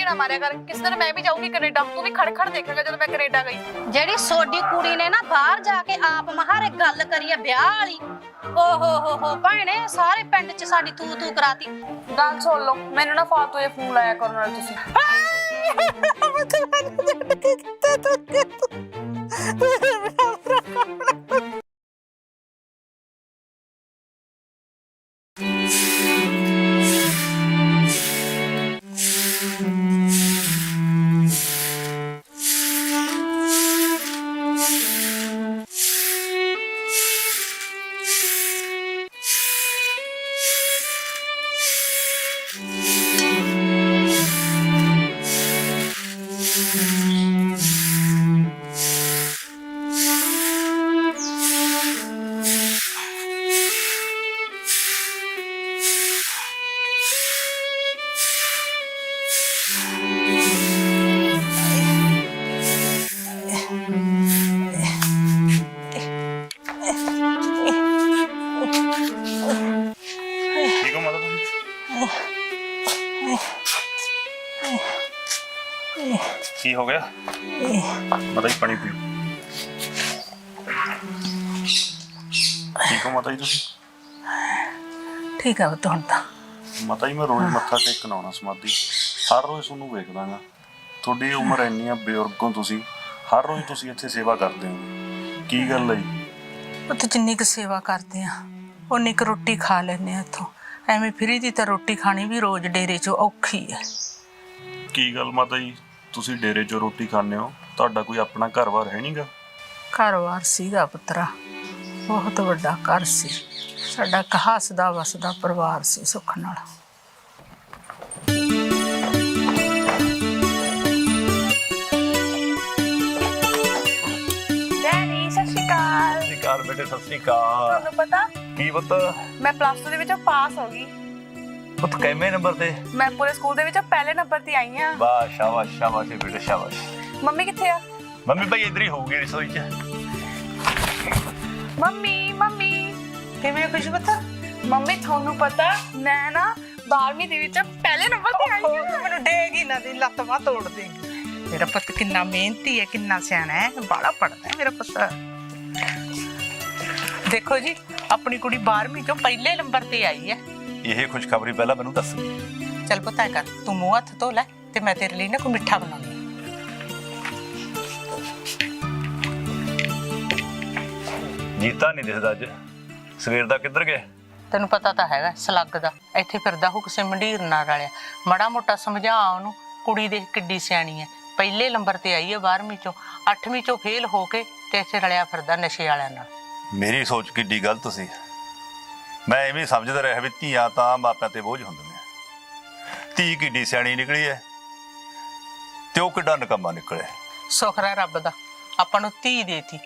ਤਾੜੀ ਨਾ ਮਾਰਿਆ ਕਰ। ਕਿਸ ਦਿਨ ਮੈਂ ਵੀ ਜਾਊਂਗੀ ਕੈਨੇਡਾ ਤੂੰ ਵੀ ਖੜ ਖੜ ਦੇਖੇਗਾ ਜਦੋਂ ਮੈਂ ਕੈਨੇਡਾ ਗਈ। ਜਿਹੜੀ ਸੋਡੀ ਕੁੜੀ ਨੇ ਨਾ ਬਾਹਰ ਜਾ ਕੇ ਆਪ ਮਹਾਰੇ ਗੱਲ ਕਰੀ ਆ ਵਿਆਹ ਵਾਲੀ। ਓ ਹੋ ਹੋ ਹੋ ਭੈਣੇ ਸਾਰੇ ਪਿੰਡ 'ਚ ਸਾਡੀ ਤੂ ਤੂ ਕਰਾਤੀ। ਗੱਲ ਸੁਣ ਲਓ ਮੈਨੂੰ ਨਾ ਫਾਲਤੂ ਇਹ ਫੋਨ ਲਾਇਆ ਕਰੋ ਨਾਲ ਤੁਸੀਂ। ਠੀਕ ਆ ਪੁੱਤ ਹੁਣ ਤਾਂ? ਮਾਤਾ ਜੀ ਮੈਂ ਰੋਜ਼ ਮੱਥਾ ਟੇਕਣ ਆਉਣਾ ਸਮਾਧੀ। ਹਰ ਰੋਜ਼ ਤੁਹਾਨੂੰ ਵੇਖਦਾਗਾ ਤੁਹਾਡੀ ਉਮਰ ਇੰਨੀ ਆ ਬਜ਼ੁਰਗ ਹੋ ਤੁਸੀਂ ਹਰ ਰੋਜ਼ ਤੁਸੀਂ ਇੱਥੇ ਸੇਵਾ ਕਰਦੇ ਹੋ ਕੀ ਗੱਲ ਹੈ ਪੁੱਤ ਜਿੰਨੀ ਕੁ ਸੇਵਾ ਕਰਦੇ ਆ ਉਨੀ ਕੁ ਰੋਟੀ ਖਾ ਲੈਨੇ ਆ ਇੱਥੋਂ। ਐਵੇਂ ਫਰੀ ਦੀ ਤਾਂ ਰੋਟੀ ਖਾਣੀ ਵੀ ਰੋਜ਼ ਡੇਰੇ 'ਚੋਂ ਔਖੀ ਹੈ ਕੀ ਗੱਲ ਮਾਤਾ ਜੀ? ਤੁਸੀਂ ਡੇਰੇ 'ਚੋਂ ਰੋਟੀ ਖਾਂਦੇ ਹੋ ਤੁਹਾਡਾ ਕੋਈ ਆਪਣਾ ਘਰ-ਬਾਰ ਹੈ ਨਹੀਂਗਾ ਘਰ-ਬਾਰ ਸੀਗਾ ਪੁੱਤਰਾ। ਬਹੁਤ ਵੱਡਾ ਘਰ ਸੀ। ਸਾਡਾ ਇੱਕ ਹੱਸਦਾ ਵਸਦਾ ਪਰਿਵਾਰ ਸੀ ਸੁੱਖ ਨਾਲ। ਡੈਡੀ ਸਤਿ ਸ਼੍ਰੀ ਅਕਾਲ। ਸਤਿ ਸ਼੍ਰੀ ਅਕਾਲ ਬੇਟੇ ਸਤਿ ਸ਼੍ਰੀ ਅਕਾਲ। ਤੁਹਾਨੂੰ ਪਤਾ? ਕੀ ਪੁੱਤ? ਮੈਂ ਪਲੱਸ 2 ਦੇ ਵਿੱਚ ਪਾਸ ਹੋ ਗਈ। ਕਿੰਨੇ ਨੰਬਰ ਤੇ? ਮੈਂ ਪੂਰੇ ਸਕੂਲ ਦੇ ਵਿੱਚ ਪਹਿਲੇ ਨੰਬਰ ਤੇ ਆਈ ਆ ਵਾਹ ਸ਼ਾਬਾਸ਼ ਸ਼ਾਬਾਸ਼ ਬੇਟੇ ਸ਼ਾਬਾਸ਼। ਮੰਮੀ ਕਿੱਥੇ ਆ? ਮੰਮੀ ਭਾਈ ਇਧਰ ਹੀ ਹੋਊਗੀ ਰਸੋਈ 'ਚ ਮੰਮੀ ਮੰਮੀ ਕਿਵੇਂ ਖੁਸ਼ ਪੁੱਤ ਮੰਮੀ ਤੁਹਾਨੂੰ ਪਤਾ ਮੈਂ ਨਾ 12ਵੀਂ ਦੇ ਵਿੱਚ ਪਹਿਲੇ ਨੰਬਰ ਤੇ ਆਈ ਆ ਮੈਨੂੰ ਡੇਗੀ ਨਾ ਦੀ ਲੱਤ ਬਾਹ ਤੋੜ ਦੇਗੀ ਮੇਰਾ ਪੁੱਤ ਕਿੰਨਾ ਮਿਹਨਤੀ ਹੈ ਕਿੰਨਾ ਸਿਆਣਾ ਹੈ ਬਾੜਾ ਪੜਦਾ ਹੈ ਮੇਰਾ ਪੁੱਤ ਦੇਖੋ ਜੀ ਆਪਣੀ ਕੁੜੀ 12ਵੀਂ ਚੋਂ ਪਹਿਲੇ ਨੰਬਰ ਤੇ ਆਈ ਹੈ ਇਹ ਖੁਸ਼ਖਬਰੀ ਪਹਿਲਾਂ ਮੈਨੂੰ ਦੱਸ ਚੱਲ ਪਤਾ ਕਰ ਤੂੰ ਮੂੰਹ ਹੱਥ ਧੋ ਲੈ ਤੇ ਮੈਂ ਤੇਰੇ ਲਈ ਨਾ ਕੋਈ ਮਿੱਠਾ ਬਣਾਉਂਦੀ ਹਾਂ। ਜੀਤਾ ਨਹੀਂ ਦਿਸਦਾ ਅੱਜ। ਸਵੇਰ ਦਾ ਕਿੱਧਰ ਗਿਆ ਤੈਨੂੰ ਪਤਾ ਤਾਂ ਹੈਗਾ ਸਲੱਗ ਦਾ। ਇੱਥੇ ਫਿਰਦਾ ਹੋ ਕਿਸੇ ਮੰਡੀਰ ਨਾਲ ਰਲਿਆ। ਮੜਾ ਮੋਟਾ ਸਮਝਾ ਉਹਨੂੰ ਕੁੜੀ ਦੇਖ ਕਿੱਡੀ ਸਿਆਣੀ ਹੈ ਪਹਿਲੇ ਨੰਬਰ ਤੇ ਆਈ ਹੈ 12ਵੀਂ ਚੋਂ। 8ਵੀਂ ਚੋਂ ਫੇਲ ਹੋ ਕੇ ਤੇ ਇੱਥੇ ਰਲਿਆ ਫਿਰਦਾ ਨਸ਼ੇ ਵਾਲਿਆਂ ਨਾਲ। ਮੇਰੀ ਸੋਚ ਕਿੱਡੀ ਗਲਤ ਸੀ। ਮੈਂ ਐਵੇਂ ਸਮਝਦਾ ਰਿਹਾ ਵੀ ਧੀਆਂ ਤਾਂ ਮਾਪਿਆਂ ਤੇ ਬੋਝ ਹੁੰਦੀਆਂ ਧੀ ਕਿੱਡੀ ਸਿਆਣੀ ਨਿਕਲੀ ਐ ਤੇ ਉਹ ਕਿੱਡਾ ਨਕਮਾ ਨਿਕਲਿਆ। ਸੁਖਰਾ ਰੱਬ ਦਾ। ਆਪਾਂ ਨੂੰ ਧੀ ਦੇਤੀ।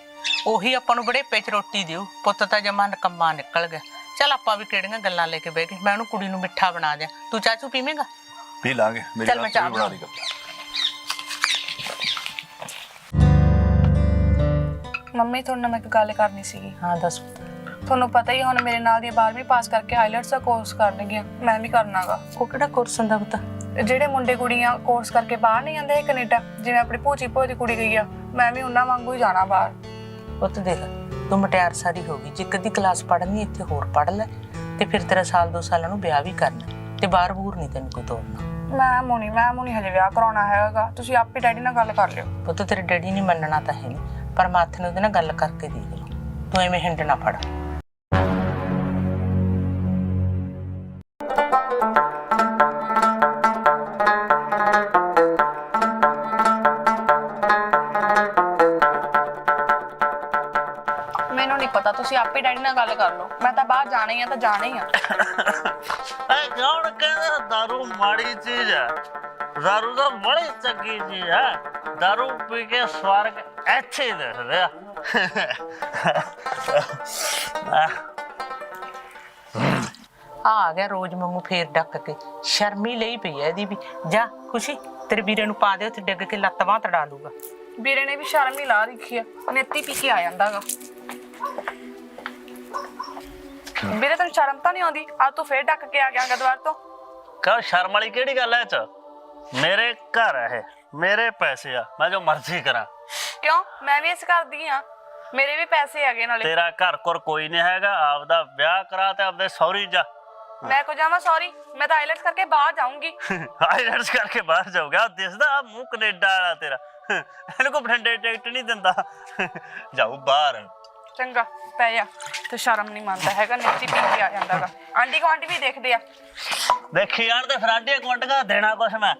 ਉਹੀ ਆਪਾਂ ਨੂੰ ਬੜੇ ਚ ਰੋਟੀ ਦਿਓ। ਪੁੱਤ ਤਾਂ ਜਮਾ ਨਕੰਮਾ ਨਿਕਲ ਗਿਆ। ਚੱਲ ਆਪਾਂ ਵੀ ਕਿਹੜੀਆਂ ਗੱਲਾਂ ਲੈ ਕੇ ਬਹਿ ਗਏ। ਮੈਂ ਉਹਨੂੰ ਕੁੜੀ ਨੂੰ ਮਿੱਠਾ ਬਣਾ ਦਿਆਂ। ਤੂੰ ਚਾਚੂ ਪੀਵੇਂਗਾ? ਪੀ ਲਾਂਗੇ। ਮੇਰੀ ਚੱਲ ਮੈਂ ਵਾਸਤੇ ਚਾਹ ਵੀ ਬਣਾ ਲਈ ਕੱਪ ਮੰਮੀ ਤੁਹਾਡੇ ਨਾਲ ਮੈਂ ਇੱਕ ਗੱਲ ਕਰਨੀ ਸੀਗੀ। ਹਾਂ ਦੱਸ। ਤੁਹਾਨੂੰ ਪਤਾ ਹੀ ਆ ਹੁਣ ਮੇਰੇ ਨਾਲ ਦੀ 12ਵੀਂ ਪਾਸ ਕਰਕੇ ਆਈਲੈਟਸ ਦਾ ਕੋਰਸ ਕਰਨਗੀਆਂ। ਮੈਂ ਵੀ ਕਰਨਾਗਾ। ਉਹ ਕਿਹੜਾ ਕੋਰਸ ਹੁੰਦਾ ਪੁੱਤ? ਜਿਹੜੇ ਮੁੰਡੇ ਕੁੜੀਆਂ ਕੋਰਸ ਕਰਕੇ ਬਾਹਰ ਨਹੀਂ ਜਾਂਦੇ ਕੈਨੇਡਾ ਜਿਵੇਂ ਆਪਣੀ ਭੂਜੀ ਭੂਆ ਦੀ ਕੁੜੀ ਗਈ ਆ ਮੈਂ ਵੀ ਉਹਨਾਂ ਵਾਂਗੂ ਹੀ ਜਾਣਾ ਬਾਹਰ। ਪੁੱਤ ਦੇਖ ਤੂੰ ਮਟਿਆਰ ਸਾਰੀ ਹੋ ਗਈ। ਜੇ ਕਦੀ ਕਲਾਸ ਪੜ੍ਹਨੀ ਇੱਥੇ ਹੋਰ ਪੜ੍ਹ ਲੈ ਤੇ ਫਿਰ ਤੇਰਾ ਸਾਲ ਦੋ ਸਾਲਾਂ ਨੂੰ ਵਿਆਹ ਵੀ ਕਰਨਾ ਤੇ ਬਾਹਰ ਬੂਰ ਨਹੀਂ ਤੈਨੂੰ ਕੋਈ ਤੋਰਨਾ। ਮੈਂ ਮੁਨੀ ਮੈਂ ਮੁਨੀ ਹਜੇ ਵਿਆਹ ਕਰਾਉਣਾ ਹੈਗਾ। ਤੁਸੀਂ ਆਪੇ ਡੈਡੀ ਨਾਲ ਗੱਲ ਕਰ ਲਿਓ। ਪੁੱਤ ਤੇਰੇ ਡੈਡੀ ਨੇ ਮੰਨਣਾ ਤਾਂ ਹੈ ਨਹੀਂ ਪਰ ਮਾਥੇ ਨੇ ਉਹਦੇ ਨਾਲ ਗੱਲ ਕਰਕੇ ਦੇਖ ਲਓ ਤੂੰ ਐਵੇਂ ਹਿੰਡ ਨਾ ਫੜ। ਪਤਾ ਤੁਸੀਂ ਆਪੇ ਡੈਡੀ ਨਾਲ ਗੱਲ ਕਰ ਲਓ। ਮੈਂ ਤਾਂ ਬਾਹਰ ਜਾਣਾ ਹੀ ਆ ਤਾਂ ਜਾਣਾ ਹੀ ਆ। ਇਹ ਕੌਣ ਕਹਿੰਦਾ ਦਾਰੂ ਮਾੜੀ ਚੀਜ਼ ਹੈ ਦਾਰੂ ਤਾਂ ਬੜੀ ਚੰਗੀ ਚੀਜ਼ ਹੈ ਦਾਰੂ ਪੀ ਕੇ ਸਵਰਗ ਇੱਥੇ ਦਿਖਦੇ ਆ। ਆ ਆ ਗਿਆ ਰੋਜ਼ ਮੰਮੂ ਫੇਰ ਡੱਕ ਕੇ। ਸ਼ਰਮੀ ਲਈ ਪਈ ਐ ਇਹਦੀ ਵੀ। ਜਾ ਖੁਸ਼ੀ ਤੇਰੇ ਵੀਰੇ ਨੂੰ ਪਾ ਦੇ ਉੱਥੇ ਡਿੱਗ ਕੇ ਲੱਤ ਬਾਂਹ ਤੜਾ ਲੂਗਾ ਵੀਰੇ ਨੇ ਵੀ ਸ਼ਰਮ ਹੀ ਲਾ ਰੱਖੀ ਆ। ਨੇਤੀ ਪੀ ਕੇ ਆ ਜਾਂਦਾਗਾ। ਵੀਰੇ ਤੈਨੂੰ ਸ਼ਰਮ ਤਾਂ ਨਹੀਂ ਆਉਂਦੀ? ਆ ਤੂੰ ਫੇਰ ਡੱਕ ਕੇ ਆ ਗਿਆ ਦੁਆਰ ਤੋਂ? ਕਹ ਸ਼ਰਮ ਵਾਲੀ ਕਿਹੜੀ ਗੱਲ ਇਹ ਚ? ਮੇਰੇ ਘਰ ਇਹ ਮੇਰੇ ਪੈਸੇ ਆ ਮੈਂ ਜੋ ਮਰਜ਼ੀ ਕਰਾਂ। ਕਿਉਂ? ਮੈਂ ਵੀ ਇਸ ਕਰਦੀ ਆ। ਮੇਰੇ ਵੀ ਪੈਸੇ ਹੈਗੇ ਨਾਲੇ। ਤੇਰਾ ਘਰ ਕੋਰ ਕੋਈ ਨਹੀਂ ਹੈਗਾ ਆਪਦਾ ਵਿਆਹ ਕਰਾ ਤੇ ਆਪਦੇ ਸੌਰੀ ਜਾ। ਮੈਂ ਕੋ ਜਾਵਾਂ ਸੌਰੀ? ਮੈਂ ਤਾਂ ਆਈਲੈਟਸ ਕਰਕੇ ਬਾਹਰ ਜਾਊਂਗੀ। ਆਈਲੈਂਡਸ ਕਰਕੇ ਬਾਹਰ ਜਾਊਗਾ? ਦਿਸਦਾ ਆਹ ਮੂੰਹ ਕੈਨੇਡਾ ਵਾਲਾ ਤੇਰਾ। ਇਹਨੂੰ ਕੋ ਬਠਿੰਡੇ ਟਿਕਟ ਨਹੀਂ ਦਿੰਦਾ। ਜਾਊ ਬਾਹਰ। ਚੰਗਾ ਪੈ ਜਾ। ਤੇ ਸ਼ਰਮ ਨਹੀਂ ਮੰਨਦਾ ਹੈਗਾ ਨੀਤੀ ਪੀ ਕੇ ਆ ਜਾਂਦਾਗਾ। ਆਂਟੀ ਗੁਆਂਢੀ ਵੀ ਦੇਖਦੇ ਆ। ਦੇਖੀ ਆਣ ਤੇ ਫਰਾਂਡੇ ਕੁੰਟਗਾ ਦੇਣਾ ਕੁਛ ਮੈਂ।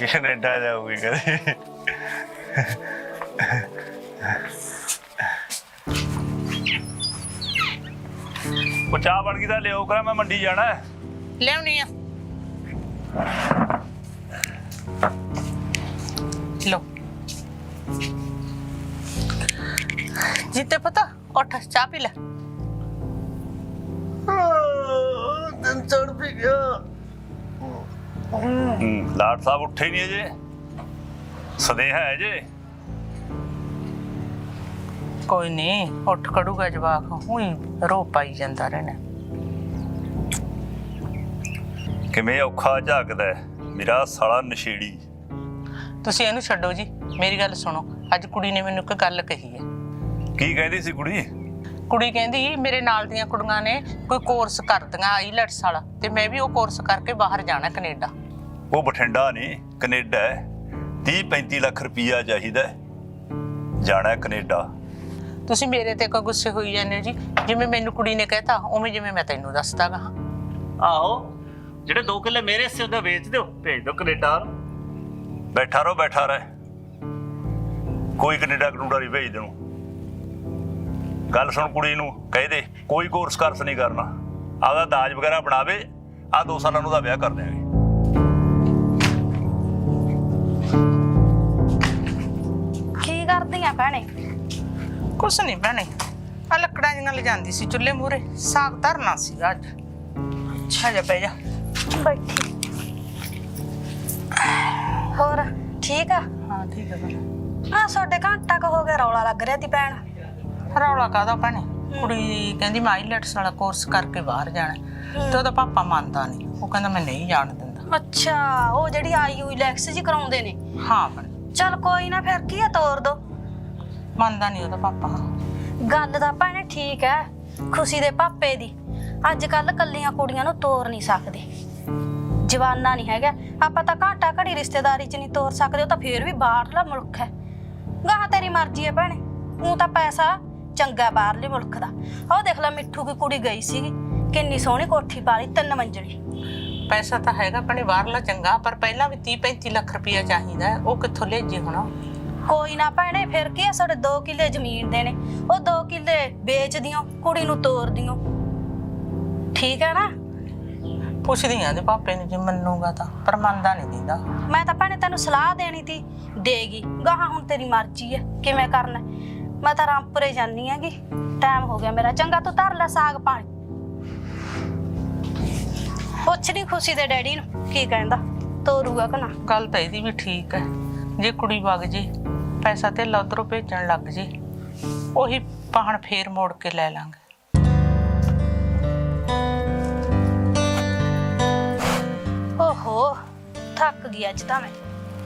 ਕੈਨੇਡਾ ਜਾਊਗੀ ਕਦੇ? ਉਹ ਚਾਹ ਬਣ ਗਈ ਤਾਂ ਲਿਓ ਕਰਾਂ ਮੈਂ ਮੰਡੀ ਜਾਣਾ। ਹੈ। ਲਿਆਉਣੀ ਆ। ਲੋ ਜੀਤੇ ਪਤਾ ਉੱਠ ਚਾਹ ਪੀ ਲੈ। ਦਿਨ ਚੜ ਵੀ ਗਿਆ। ਹੂੰ ਲਾਟ ਸਾਹਿਬ ਉੱਠੇ ਨਹੀਂ ਅਜੇ। ਸਦੇਹਾ ਹੈ ਜੇ ਕੋਈ ਨਹੀਂ ਉੱਠ ਖੜੂਗਾ ਜਵਾਕ ਉਹੀ ਰੋ ਪਾਈ ਜਾਂਦਾ ਰਹਿਣਾ। ਕਿਵੇਂ ਔਖਾ ਝਾਕਦਾ ਹੈ, ਮੇਰਾ ਸਾਲਾ ਨਸ਼ੇੜੀ। ਤੁਸੀਂ ਇਹਨੂੰ ਛੱਡੋ ਜੀ ਮੇਰੀ ਗੱਲ ਸੁਣੋ ਅੱਜ ਕੁੜੀ ਨੇ ਮੈਨੂੰ ਇੱਕ ਗੱਲ ਕਹੀ ਹੈ। ਕੀ ਕਹਿੰਦੀ ਸੀ ਕੁੜੀ? ਕੁੜੀ ਕਹਿੰਦੀ ਮੇਰੇ ਨਾਲ ਦੀਆਂ ਕੁੜੀਆਂ ਨੇ ਕੋਈ ਕੋਰਸ ਕਰਦੀਆਂ ਆਈਲੈਟਸ ਵਾਲਾ। ਤੇ ਮੈਂ ਵੀ ਉਹ ਕੋਰਸ ਕਰਕੇ ਬਾਹਰ ਜਾਣਾ ਕੈਨੇਡਾ। ਉਹ ਬਠਿੰਡਾ ਨਹੀਂ ਕੈਨੇਡਾ ਹੈ। 30 35 ਲੱਖ ਰੁਪਈਆ ਚਾਹੀਦਾ ਹੈ। ਜਾਣਾ ਹੈ ਕੈਨੇਡਾ। ਤੁਸੀਂ ਮੇਰੇ ਤੇ ਕੋ ਗੁੱਸੇ ਹੋਈ ਜਾਂਦੇ ਹੋ ਜੀ? ਜਿਵੇਂ ਮੈਨੂੰ ਕੁੜੀ ਨੇ ਕਹਿਤਾ ਉਵੇਂ ਜਿਵੇਂ ਮੈਂ ਤੈਨੂੰ ਦੱਸਦਾਗਾ ਆਹੋ ਜਿਹੜੇ 2 ਕਿੱਲੇ ਮੇਰੇ ਹਿੱਸੇ ਉਹਦੇ ਵੇਚ ਦਿਓ ਭੇਜ ਦਿਓ ਕੈਨੇਡਾ ਬੈਠਾ ਰਹੋ ਬੈਠਾ ਰਹਿ। ਕੋਈ ਕੈਨੇਡਾ ਕਨੂਡਾ ਨਹੀਂ ਭੇਜ ਦੇਣੂ। ਗੱਲ ਸੁਣ ਕੁੜੀ ਨੂੰ ਕਹਿ ਦੇ ਕੋਈ ਕੋਰਸ ਕਰਸ ਨਹੀਂ ਕਰਨਾ। ਆਪਦਾ ਦਾਜ ਵਗੈਰਾ ਬਣਾਵੇ ਆ ਦੋ ਸਾਲਾਂ ਨੂੰ ਦਾ ਵਿਆਹ ਕਰ ਦਿਆਂਗੇ। ਕੀ ਕਰਦੀ ਆ ਭੈਣੇ? ਕੁਛ ਨਹੀਂ ਭੈਣੇ ਆ ਲੱਕੜਾਂ ਜਿਹੀਆਂ ਲਿਜਾਂਦੀ ਸੀ ਚੁੱਲ੍ਹੇ ਮੂਰੇ ਸਾਗ ਧਰਨਾ ਸੀਗਾ ਅੱਜ। ਅੱਛਾ ਜਾ ਬਹਿ ਜਾ। ਬੈਠੀ। ਹੋਰ ਠੀਕ ਆ? ਹਾਂ ਠੀਕ ਭੈਣੇ। ਆ ਤੁਹਾਡੇ ਘੰਟਾ ਕੁ ਹੋ ਗਿਆ ਰੌਲਾ ਲੱਗ ਰਿਹਾ ਤੀ ਭੈਣ। ਰੌਲਾ ਕਾਦਾ ਭੈਣੇ? ਕੁੜੀ ਕਹਿੰਦੀ ਮੈਂ ਆਈਲੈਟਸ ਵਾਲਾ ਕੋਰਸ ਕਰਕੇ ਬਾਹਰ ਜਾਣਾ। ਤੇ ਉਹਦਾ ਪਾਪਾ ਮੰਨਦਾ ਨਹੀਂ। ਉਹ ਕਹਿੰਦਾ ਮੈਂ ਨਹੀਂ ਜਾਣ ਦਿੰਦਾ। ਅੱਛਾ ਉਹ ਜਿਹੜੀ ਆਈਯੂ ਇਲੈਕਸ ਜੀ ਕਰਾਉਂਦੇ ਨੇ। ਹਾਂ ਭੈਣੇ। ਚਲ ਕੋਈ ਨਾ ਫਿਰ ਕੀ ਆ ਤੋਰ ਦੋ। ਮੰਨਦਾ ਨਹੀਂ ਉਹਦਾ ਪਾਪਾ। ਗੱਲ ਤਾਂ ਭੈਣੇ ਠੀਕ ਹੈ ਖੁਸ਼ੀ ਦੇ ਪਾਪੇ ਦੀ। ਅੱਜ ਕੱਲ ਕੱਲੀਆਂ ਕੁੜੀਆਂ ਨੂੰ ਤੋਰ ਨਹੀਂ ਸਕਦੇ। ਜਵਾਨਾ ਨਹੀਂ ਹੈਗਾ। ਆਪਾਂ ਤਾਂ ਘਾਟਾ ਘੜੀ ਰਿਸ਼ਤੇਦਾਰੀ 'ਚ ਨਹੀਂ ਤੋਰ ਸਕਦੇ ਉਹ ਤਾਂ ਫੇਰ ਵੀ ਬਾਹਰਲਾ ਮੁਲਕ ਹੈ ਗਾਹ ਤੇਰੀ ਮਰਜ਼ੀ ਹੈ ਭੈਣੇ। ਉਹ ਤਾਂ ਪੈਸਾ ਚੰਗਾ ਬਾਹਰਲੇ ਮੁਲਕ ਦਾ। ਉਹ ਦੇਖ ਲੈ ਮਿੱਠੂ ਦੀ ਕੁੜੀ ਗਈ ਸੀਗੀ। ਕਿੰਨੀ ਸੋਹਣੀ ਕੋਠੀ ਪਾ ਲਈ ਤਿੰਨ ਮੰਜ਼ਲੀ। ਪੈਸਾ ਤਾਂ ਹੈਗਾ ਭੈਣੇ ਬਾਹਰਲਾ ਚੰਗਾ ਪਰ ਪਹਿਲਾਂ ਵੀ 30 35 ਲੱਖ ਰੁਪਇਆ ਚਾਹੀਦਾ ਹੈ। ਉਹ ਕਿੱਥੋਂ ਲਿਆਜੀ ਹੋਣਾ? ਕੋਈ ਨਾ ਭੈਣੇ ਫਿਰ ਕੀ ਆ ਸਾਡੇ 2 ਕਿੱਲੇ ਜ਼ਮੀਨ ਦੇ ਨੇ ਉਹ 2 ਕਿੱਲੇ ਵੇਚ ਦਿਓ ਕੁੜੀ ਨੂੰ ਤੋਰ ਦਿਓ ਠੀਕ ਹੈ ਨਾ? ਪੁੱਛਦੀ ਆਂ ਦੇ ਪਾਪੇ ਨੂੰ ਜੇ ਮੰਨੂਗਾ ਤਾਂ ਪਰ ਮੰਨਦਾ ਨਹੀਂ ਦਿੰਦਾ। ਮੈਂ ਤਾਂ ਭੈਣੇ ਤੈਨੂੰ ਸਲਾਹ ਦੇਣੀ ਤੀ। ਦੇਗੀ। ਗਾਹਾਂ ਹੁਣ ਤੇਰੀ ਮਰਜ਼ੀ ਹੈ ਕਿਵੇਂ ਕਰਨਾ? ਹੈ। ਮੈਂ ਤਾਂ ਰਾਮਪੁਰੇ ਜਾਨੀ ਹੈਗੀ। ਟਾਈਮ ਹੋ ਗਿਆ ਮੇਰਾ। ਚੰਗਾ ਤੂੰ ਧਰ ਲੈ ਸਾਗ ਪਾਣੀ। ਪੁੱਛਣੀ ਖੁਸ਼ੀ ਦੇ ਡੈਡੀ ਨੂੰ ਕੀ ਕਹਿੰਦਾ। ਤੋਰੂਗਾ ਕਿ ਨਾ। ਗੱਲ ਤਾਂ ਇਹਦੀ ਵੀ ਠੀਕ ਹੈ। ਜੇ ਕੁੜੀ ਵਗ ਜੇ ਪੈਸਾ ਤੇ ਉਧਰੋਂ ਭੇਜਣ ਲੱਗ ਜੇ ਉਹੀ ਪਾਹਣ ਫੇਰ ਮੋੜ ਕੇ ਲੈ ਲਾਂਗੇ। ਓਹੋ ਥੱਕ ਗਈ ਅੱਜ ਤਾਂ ਮੈਂ।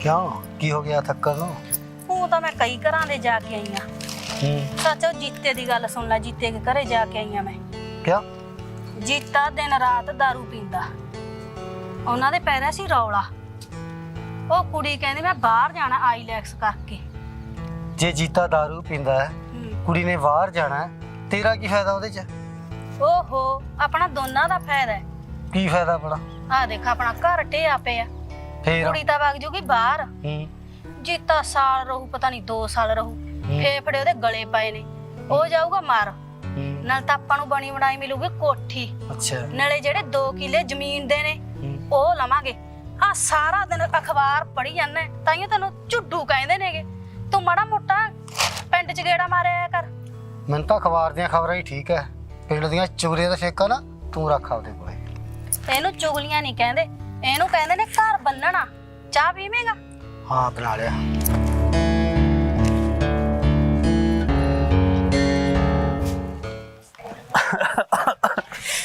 ਕਿਉਂ? ਕੀ ਹੋ ਗਿਆ ਥੱਕਣ ਨੂੰ? ਉਹ ਤਾਂ ਮੈਂ ਕਈ ਘਰਾਂ ਦੇ ਜਾ ਕੇ ਆਈ ਆ। ਸੱਚ ਉਹ ਜੀਤੇ ਦੀ ਗੱਲ ਸੁਣ ਲੈ ਜੀਤੇ ਦੇ ਘਰੇ ਜਾ ਕੇ ਆਈ ਆ ਮੈਂ ਕਿਆ ਜੀਤਾ ਦਿਨ ਰਾਤ दारू ਪੀਂਦਾ ਉਹਨਾਂ ਦੇ ਪੈਰਾਂ ਸੀ ਰੌਲਾ ਉਹ ਕੁੜੀ ਕਹਿੰਦੀ ਮੈਂ ਬਾਹਰ ਜਾਣਾ ਆਈਲੈਕਸ ਕਰਕੇ ਜੇ ਜੀਤਾ दारू ਪੀਂਦਾ ਹੈ ਹਮ, ਕੁੜੀ ਨੇ ਬਾਹਰ ਜਾਣਾ ਹੈ, ਤੇਰਾ ਕੀ ਫਾਇਦਾ ਉਹਦੇ ਚ ਓਹੋ ਆਪਣਾ ਦੋਨਾਂ ਦਾ ਫਾਇਦਾ ਹੈ ਕੀ ਫਾਇਦਾ ਬੜਾ ਆ ਦੇਖ ਆਪਣਾ ਘਰ ਢਿਆ ਪਿਆ ਫੇਰ ਕੁੜੀ ਤਾਂ ਵਗ ਜੂਗੀ ਬਾਹਰ ਹੂੰ ਜੀਤਾ ਸਾਲ ਰਹੂ ਪਤਾ ਨਹੀਂ 2 ਸਾਲ ਰਹੂ ਫੇਫੜੇ ਉਹਦੇ ਗਲੇ ਪਏ ਨੇ। ਉਹ ਜਾਊਗਾ ਮਾਰ। ਨਾਲ ਤਾਂ ਆਪਾਂ ਨੂੰ ਬਣੀ ਬਣਾਈ ਮਿਲੂਗੀ ਕੋਠੀ। ਅੱਛਾ। ਨਾਲੇ ਜਿਹੜੇ 2 ਕਿੱਲੇ ਜ਼ਮੀਨ ਦੇ ਨੇ। ਉਹ ਲਵਾਂਗੇ। ਆ ਸਾਰਾ ਦਿਨ ਅਖਬਾਰ ਪੜ੍ਹੀ ਜਾਂਦਾ ਤਾਈਓ ਤੈਨੂੰ ਝੁੱਡੂ ਕਹਿੰਦੇ ਨੇਗੇ। ਤੂੰ ਮਾੜਾ ਮੋਟਾ ਪਿੰਡ 'ਚ ਗੇੜਾ ਮਾਰਿਆ ਕਰ। ਮੈਨੂੰ ਤਾਂ ਅਖਬਾਰ ਦੀਆਂ ਖਬਰਾਂ ਹੀ ਠੀਕ ਹੈ। ਪਿੰਡ ਦੀਆਂ ਚੋਰੀਆਂ ਦਾ ਠੇਕਾ ਨਾ ਤੂੰ ਰੱਖ ਆਪਦੇ ਕੋਲੇ। ਇਹਨੂੰ ਚੁਗਲੀਆਂ ਨਹੀਂ ਕਹਿੰਦੇ। ਇਹਨੂੰ ਕਹਿੰਦੇ ਨੇ ਘਰ ਬੰਨਣਾ। ਚਾਹ ਪੀਵੇਂਗਾ? ਹਾਂ ਬਣਾ ਲਿਆ।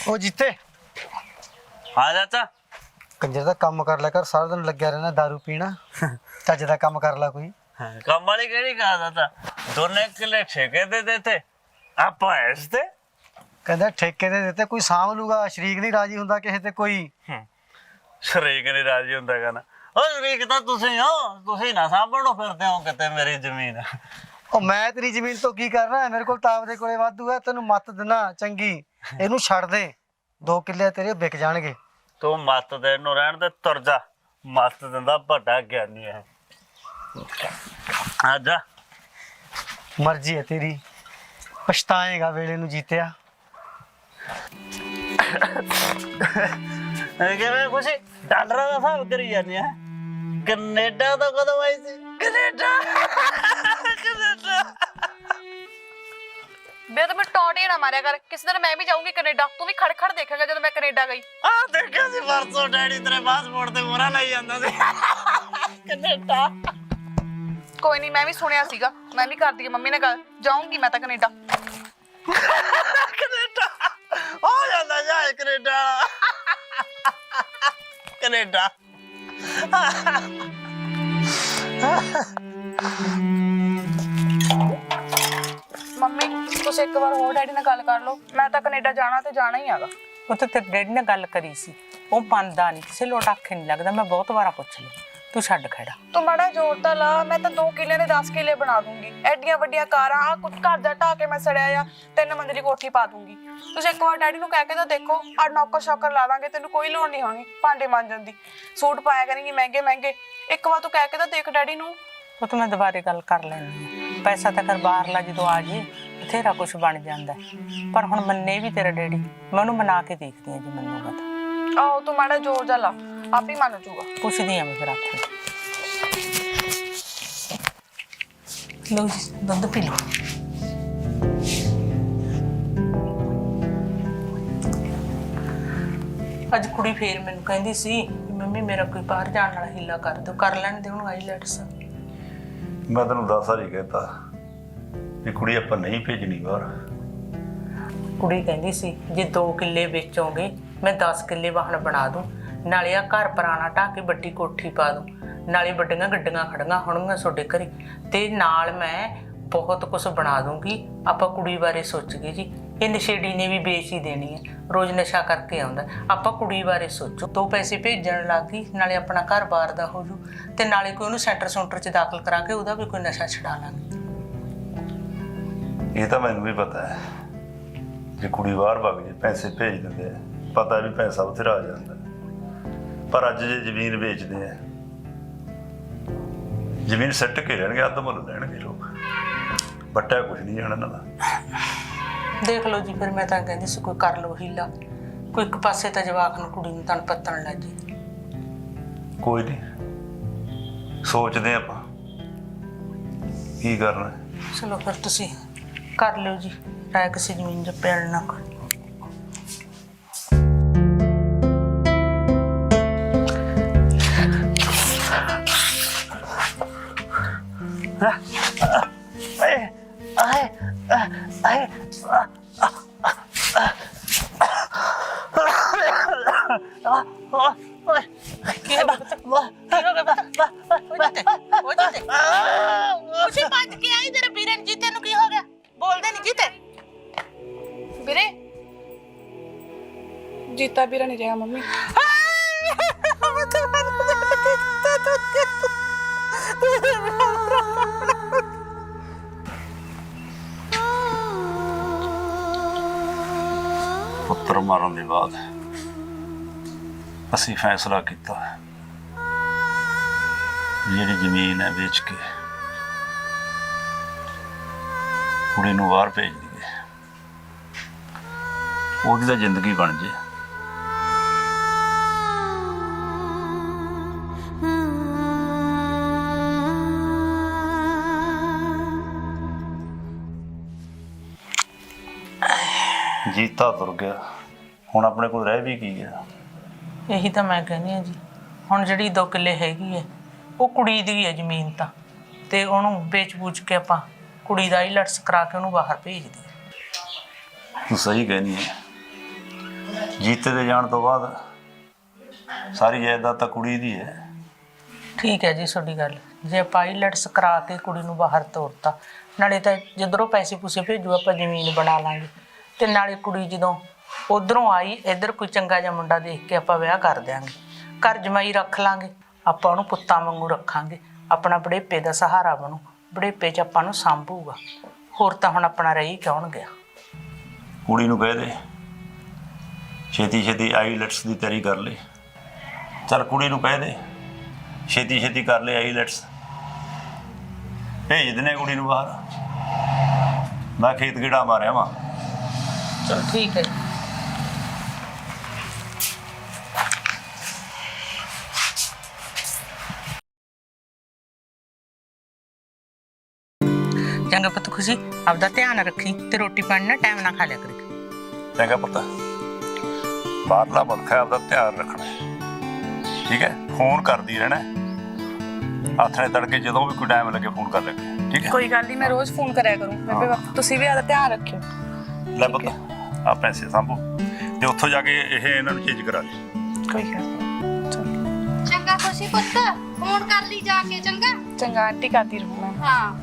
ਉਹ ਜਿੱਤੇ। ਹਾਂ ਚਾਚਾ। ਕੰਜਰ ਦਾ ਕੰਮ ਕਰ ਲਿਆ ਕਰ ਸਾਰਾ ਦਿਨ ਲੱਗਿਆ ਰਹਿਣਾ दारू ਪੀਣਾ। ਚੱਜ ਦਾ ਕੰਮ ਕਰ ਲੈ ਕੋਈ। ਕੰਮ ਵਾਲੀ ਕਿਹੜੀ ਕਹਾ ਚਾਚਾ? ਦੋਨੇ ਕਿਲੇ ਠੇਕੇ ਦੇ ਦਿੱਤੇ। ਆਪਾਂ ਇਸ ਤੇ? ਕਹਿੰਦਾ ਠੇਕੇ ਦੇ ਦਿੱਤੇ ਕੋਈ ਸਾਂਭ ਲੂਗਾ। ਸ਼ਰੀਕ ਨਹੀਂ ਰਾਜੀ ਹੁੰਦਾ ਕਿਸੇ ਤੇ ਕੋਈ। ਸ਼ਰੀਕ ਨਹੀਂ ਰਾਜੀ ਹੁੰਦਾ ਕਹਿੰਦਾ ਉਹ ਸ਼ਰੀਕ ਤਾਂ ਤੁਸੀਂ ਹੋ। ਤੁਸੀਂ ਨਾ ਸਾਂਭਣੋ ਫਿਰਦੇ ਹੋ ਕਿਤੇ ਮੇਰੀ ਜ਼ਮੀਨ। ਉਹ ਮੈਂ ਤੇਰੀ ਜ਼ਮੀਨ ਤੋਂ ਕੀ ਕਰਨਾ? ਮੇਰੇ ਕੋਲ ਤਾਂ ਆਪਦੇ ਕੋਲੇ ਵਾਧੂ ਹੈ ਤੈਨੂੰ ਮੱਤ ਦਿਨਾ ਚੰਗੀ। ਇਹਨੂੰ ਛੱਡ ਦੇ। ਦੋ ਕਿੱਲੇ ਤੇਰੇ ਵਿਕ ਜਾਣਗੇ। ਤੂੰ ਮੱਤ ਦੇ ਨੂੰ ਰਹਿਣ ਦੇ ਤੁਰ ਜਾ। ਮੱਤ ਦਿੰਦਾ ਵੱਡਾ ਗਿਆਨੀ ਹੈ ਆ ਜਾ। ਮਰਜ਼ੀ ਹੈ ਤੇਰੀ। ਪਛਤਾਏਗਾ ਵੇਲੇ ਨੂੰ ਜੀਤਿਆ। ਕਿਵੇਂ ਖੁਸ਼ੀ? ਡਾਲਰਾਂ ਦਾ ਹਿਸਾਬ ਕਰੀ ਜਾਂਦੇ ਆ ਕੈਨੇਡਾ ਤੋਂ ਕਦੋਂ ਆਈ ਸੀ? ਕੈਨੇਡਾ! ਕੈਨੇਡਾ! ਬੇ ਤਾਂ ਮੈਂ ਟੌਂਟੇ ਨਾ ਮਾਰਿਆ ਕਰ ਕਿਸੇ ਦਿਨ ਮੈਂ ਵੀ ਜਾਊਂਗੀ ਕੈਨੇਡਾ ਤੂੰ ਵੀ ਖੜ ਖੜ ਦੇਖੇਗਾ ਜਦੋਂ ਮੈਂ ਕੈਨੇਡਾ ਗਈ ਆ ਦੇਖਿਆ ਸੀ ਪਰਸੋਂ ਡੈਡੀ ਤੇਰੇ ਪਾਸਪੋਰਟ ਤੇ ਮੋਹਰਾ ਲਾਈ ਜਾਂਦਾ ਸੀ ਕੈਨੇਡਾ ਕੋਈ ਨਹੀਂ ਮੈਂ ਵੀ ਸੁਣਿਆ ਸੀਗਾ ਮੈਂ ਵੀ ਕਰਦੀ ਆ ਮੰਮੀ ਨਾਲ ਗੱਲ ਜਾਊਂਗੀ ਮੈਂ ਤਾਂ ਕੈਨੇਡਾ ਕੈਨੇਡਾ ਹੋ ਜਾਂਦਾ ਜਾਏ ਕੈਨੇਡਾ ਕੈਨੇਡਾ ਤੁਸੀਂ ਇੱਕ ਵਾਰ ਹੋਰ ਡੈਡੀ ਨਾਲ ਗੱਲ ਕਰ ਲਓ। ਮੈਂ ਤਾਂ ਕੈਨੇਡਾ ਜਾਣਾ ਤੇ ਜਾਣਾ ਹੀ ਹੈਗਾ। ਉਹ ਤਾਂ ਤੇਰੇ ਡੈਡੀ ਨਾਲ ਗੱਲ ਕਰੀ ਸੀ। ਉਹ ਮੰਨਦਾ ਨਹੀਂ ਕਿਸੇ ਲੋਟ ਆਖੇ ਨਹੀਂ ਲੱਗਦਾ। ਮੈਂ ਬਹੁਤ ਵਾਰਾ ਪੁੱਛ ਲਿਆ ਤੂੰ ਛੱਡ ਖੜਾ। ਤੂੰ ਮਾੜਾ ਜ਼ੋਰ ਤਾਂ ਲਾ ਮੈਂ ਤਾਂ 2 ਕਿੱਲੇ ਦੇ 10 ਕਿੱਲੇ ਬਣਾ ਦੂੰਗੀ। ਐਡੀਆਂ ਵੱਡੀਆਂ ਕਾਰਾਂ ਆ ਕੁਝ ਘਰ ਦਾ ਢਾ ਕੇ ਮੈਂ ਸੜਿਆ ਆ ਤਿੰਨ ਮੰਜ਼ਲੀ ਕੋਠੀ ਪਾ ਦੂੰਗੀ। ਤੁਸੀਂ ਇੱਕ ਵਾਰ ਡੈਡੀ ਨੂੰ ਕਹਿ ਕੇ ਤਾਂ ਦੇਖੋ ਆ ਨੌਕਰ ਸ਼ੌਕਰ ਲਾ ਦਾਂਗੇ ਤੈਨੂੰ ਕੋਈ ਲੋੜ ਨਹੀਂ ਹੋਣੀ ਭਾਂਡੇ ਮਾਂਜਣ ਦੀ। ਸੂਟ ਪਾਇਆ ਕਰੇਂਗੀ ਮਹਿੰਗੇ ਮਹਿੰਗੇ। ਇੱਕ ਵਾਰ ਤੂੰ ਕਹਿ ਕੇ ਤਾਂ ਦੇਖ ਡੈਡੀ ਨੂੰ। ਉਹ ਤਾਂ ਮੈਂ ਦੁਬਾਰੇ ਗੱਲ ਕਰ ਲੈਣੀ ਪੈਸਾ ਤਾਂ ਕਰ ਬਾਹਰਲਾ ਜਦੋਂ ਆ ਜੇ ਬਥੇਰਾ ਕੁਝ ਬਣ ਜਾਂਦਾ ਹੈ। ਪਰ ਹੁਣ ਮੰਨੇ ਵੀ ਤੇਰਾ ਡੈਡੀ। ਮੈਂ ਉਹਨੂੰ ਮਨਾ ਕੇ ਦੇਖਦੀ ਆ ਜੀ ਮੰਨੂਗਾ ਤਾਂ ਆਹੋ ਤੂੰ ਮਾੜਾ ਜ਼ੋਰ ਜਾ ਲਾ। ਆਪ ਹੀ ਮੰਨ ਜੂਗਾ ਪੁੱਛਦੀ ਆ ਮੈਂ ਫਿਰ ਆਖੇ ਲੋ ਜੀ ਦੁੱਧ ਪੀ ਲਓ। ਅੱਜ ਕੁੜੀ ਫੇਰ ਮੈਨੂੰ ਕਹਿੰਦੀ ਸੀ ਵੀ ਮੰਮੀ ਮੇਰਾ ਕੋਈ ਬਾਹਰ ਜਾਣ ਵਾਲਾ ਹੀਲਾ ਕਰ ਦਿਓ। ਕਰ ਲੈਣ ਦੇ ਉਹਨੂੰ ਆਈਲੈਟਸ ਮੈਂ ਤੈਨੂੰ ਦਸ ਵਾਰੀ ਕਹਿਤਾ। ਵੀ ਕੁੜੀ ਆਪਾਂ ਨਹੀਂ ਭੇਜਣੀ ਬਾਹਰ। ਕੁੜੀ ਕਹਿੰਦੀ ਸੀ, ਜੇ 2 ਕਿੱਲੇ ਵੇਚੋਗੇ, ਮੈਂ 10 ਕਿੱਲੇ ਵਾਹਣ ਬਣਾ ਦੂੰ। ਨਾਲੇ ਆ ਘਰ ਪੁਰਾਣਾ ਢਾਹ ਕੇ ਵੱਡੀ ਕੋਠੀ ਪਾ ਦੂੰ। ਨਾਲੇ ਵੱਡੀਆਂ ਗੱਡੀਆਂ ਖੜੀਆਂ ਹੋਣਗੀਆਂ ਤੁਹਾਡੇ ਘਰੇ। ਤੇ ਨਾਲ ਮੈਂ ਬਹੁਤ ਕੁਝ ਬਣਾ ਦੂੰਗੀ। ਆਪਾਂ ਕੁੜੀ ਬਾਰੇ ਸੋਚ ਗਏ ਜੀ। ਇਹ ਨਸ਼ੇੜੀ ਨੇ ਵੀ ਵੇਚ ਹੀ ਦੇਣੀ ਹੈ। ਰੋਜ਼ ਨਸ਼ਾ ਕਰਕੇ ਆਉਂਦਾ ਆਪਾਂ ਕੁੜੀ ਬਾਰੇ ਸੋਚੋ। ਦੋ ਪੈਸੇ ਭੇਜਣ ਲੱਗੀ ਨਾਲੇ ਆਪਣਾ ਘਰ-ਬਾਰ ਦਾ ਹੋ ਜੂ। ਤੇ ਨਾਲੇ ਕੋਈ ਉਹਨੂੰ ਸੈਂਟਰ ਸੈਂਟਰ 'ਚ ਦਾਖਲ ਕਰਾ ਕੇ ਉਹਦਾ ਵੀ ਕੋਈ ਨਸ਼ਾ ਛਡਾ ਲਾਂਗੇ। ਇਹ ਤਾਂ ਮੈਨੂੰ ਵੀ ਪਤਾ ਹੈ। ਜੇ ਕੁੜੀ ਬਾਹਰ ਭੱਗ ਜੇ ਪੈਸੇ ਭੇਜ ਦਿੰਦੇ ਆ ਪਤਾ ਵੀ ਪੈਸਾ ਬਥੇਰਾ ਆ ਜਾਂਦਾ। ਪਰ ਅੱਜ ਜੇ ਜ਼ਮੀਨ ਵੇਚਦੇ ਆ ਜ਼ਮੀਨ ਸੱਟ ਕੇ ਲੈਣਗੇ ਅੱਧ ਮੁੱਲ ਲੈਣਗੇ ਲੋਕ। ਬੱਟਾ ਕੁਝ ਨਹੀਂ ਜਾਣਾ ਦਾ। ਦੇਖ ਲਓ ਜੀ ਫਿਰ ਮੈਂ ਤਾਂ ਕਹਿੰਦੀ ਸੀ ਕੋਈ ਕਰ ਲਓ ਹੀਲਾ। ਕੋਈ ਇੱਕ ਪਾਸੇ ਤਾਂ ਜਵਾਕ ਨੂੰ ਕੁੜੀ ਨੂੰ ਤਣ ਪੱਤਣ ਲੱਗ ਜੇ। ਕੋਈ ਨਹੀਂ। ਸੋਚਦੇ ਆਪਾਂ। ਕੀ ਕਰਨਾ। ਚਲੋ ਫਿਰ ਤੁਸੀਂ ਕਰ ਲਿਓ ਜੀ ਰਾਇ ਕਿਸੇ ਜ਼ਮੀਨ 'ਚ ਪੈਣ ਨਾ ਕੋਈ ਆਏ ਕੀ ਹੋ ਜੀਤਾ ਵੀਰਾ ਨਹੀਂ ਰਿਹਾ ਮੰਮੀ ਪੁੱਤਰ ਮਾਰਨ ਦੇ ਬਾਅਦ ਅਸੀਂ ਫੈਸਲਾ ਕੀਤਾ ਵੀ ਜਿਹੜੀ ਜ਼ਮੀਨ ਹੈ ਵੇਚ ਕੇ ਕੁੜੀ ਨੂੰ ਬਾਹਰ ਭੇਜ ਦਈਏ ਉਹਦੀ ਤਾਂ ਜ਼ਿੰਦਗੀ ਬਣ ਜੇ ਜੀਤਾ ਤੁਰ ਗਿਆ। ਹੁਣ ਆਪਣੇ ਕੋਲ ਰਹਿ ਵੀ ਕੀ ਗਿਆ ਇਹੀ ਤਾਂ ਮੈਂ ਕਹਿੰਦੀ ਆ ਜੀ। ਹੁਣ ਜਿਹੜੀ ਦੋ ਕਿੱਲੇ ਹੈਗੀ ਹੈ ਉਹ ਕੁੜੀ ਦੀ ਹੈ ਜ਼ਮੀਨ ਤਾਂ। ਤੇ ਉਹਨੂੰ ਵੇਚ-ਬੂਚ ਕੇ ਆਪਾਂ ਕੁੜੀ ਦਾ ਹੀ ਲਟਸ ਕਰਾ ਕੇ ਉਹਨੂੰ ਬਾਹਰ ਭੇਜ ਦਈਏ। ਤੂੰ ਸਹੀ ਕਹਿਨੀ ਹੈ। ਜੀਤੇ ਦੇ ਜਾਣ ਤੋਂ ਬਾਅਦ ਸਾਰੀ ਜਾਇਦਾਦ ਤਾਂ ਕੁੜੀ ਦੀ ਹੈ। ਠੀਕ ਹੈ ਜੀ ਤੁਹਾਡੀ ਗੱਲ। ਜੇ ਪਾਇਲਟਸ ਕਰਾ ਕੇ ਕੁੜੀ ਨੂੰ ਬਾਹਰ ਤੋਰਤਾ ਨਾਲੇ ਤਾਂ ਜਿੱਧਰੋਂ ਪੈਸੇ ਪੂਸੇ ਭੇਜੂ ਆਪਾਂ ਜ਼ਮੀਨ ਬਣਾ ਲਾਂਗੇ। ਤੇ ਨਾਲੇ ਕੁੜੀ ਜਦੋਂ ਉਧਰੋਂ ਆਈ, ਇੱਧਰ ਕੋਈ ਚੰਗਾ ਜਿਹਾ ਮੁੰਡਾ ਦੇਖ ਕੇ ਆਪਾਂ ਵਿਆਹ ਕਰ ਦਿਆਂਗੇ। ਘਰ ਜਮਾਈ ਰੱਖ ਲਾਂਗੇ, ਆਪਾਂ ਉਹਨੂੰ ਪੁੱਤਾਂ ਵਾਂਗੂ ਰੱਖਾਂਗੇ। ਆਪਣਾ ਬੜੇਪੇ ਦਾ ਸਹਾਰਾ ਬਣੂ, ਬੜੇਪੇ 'ਚ ਆਪਾਂ ਨੂੰ ਸੰਭੂਗਾ। ਹੋਰ ਤਾਂ ਹੁਣ ਆਪਣਾ ਰਹੀ ਕੌਣ ਗਿਆ? ਕੁੜੀ ਨੂੰ ਕਹਿ ਦੇ। ਛੇਤੀ ਛੇਤੀ ਆਈਲੈਟਸ ਦੀ ਤਿਆਰੀ ਕਰ ਲੈ। ਚਲ ਕੁੜੀ ਨੂੰ ਕਹਿ ਦੇ। ਛੇਤੀ ਛੇਤੀ ਕਰ ਲੈ ਆਈਲੈਟਸ। ਭੇਜ ਦਿੰਦੇ ਕੁੜੀ ਨੂੰ ਬਾਹਰ। ਮੈਂ ਖੇਤ ਗੇੜਾ ਮਾਰਿਆ ਵਾਂ। ਚਲ ਠੀਕ ਹੈ। ਚੰਗਾ ਪੁੱਤ ਖੁਸ਼ੀ। ਆਪਦਾ ਧਿਆਨ ਰੱਖੀ ਤੇ ਰੋਟੀ ਪਾਣੀ ਨਾ ਟਾਈਮ ਨਾਲ ਖਾ ਲਿਆ ਕਰੀ। ਚੰਗਾ ਪੁੱਤ। ਬਾਹਰਲਾ ਮੁਲਕ ਹੈ ਆਪਦਾ ਧਿਆਨ ਰੱਖਣਾ। ਠੀਕ ਹੈ? ਫੋਨ ਕਰਦੀ ਰਹਿਣਾ ਆਥਣੇ ਤੜਕੇ ਜਦੋਂ ਵੀ ਕੋਈ ਟਾਈਮ ਲੱਗੇ ਫੋਨ ਕਰ ਲੈ ਠੀਕ ਹੈ? ਕੋਈ ਗੱਲ ਨਹੀਂ ਮੈਂ ਰੋਜ਼ ਫੋਨ ਕਰਿਆ ਕਰੂੰ। ਬੇਬੇ ਤੁਸੀਂ ਵੀ ਆਦਾ ਧਿਆਨ ਰੱਖਿਓ। ਲੈ ਪੁੱਤ। ਆ ਪੈਸੇ ਸੰਭੋ ਤੇ ਉੱਥੋਂ ਜਾ ਕੇ ਇਹ ਇਹਨਾਂ ਨੂੰ ਚੇਂਜ ਕਰਾ ਲਈ। ਕੋਈ ਗੱਲ। ਚੰਗਾ। ਖੁਸ਼ੀ ਪੁੱਤ। ਫੋਨ ਕਰ ਲਈ ਜਾ ਕੇ ਚੰਗਾ? ਚੰਗਾ ਆਂਟੀ ਕਰਦੀ ਰਹੂੰ ਮੈਂ। ਹਾਂ।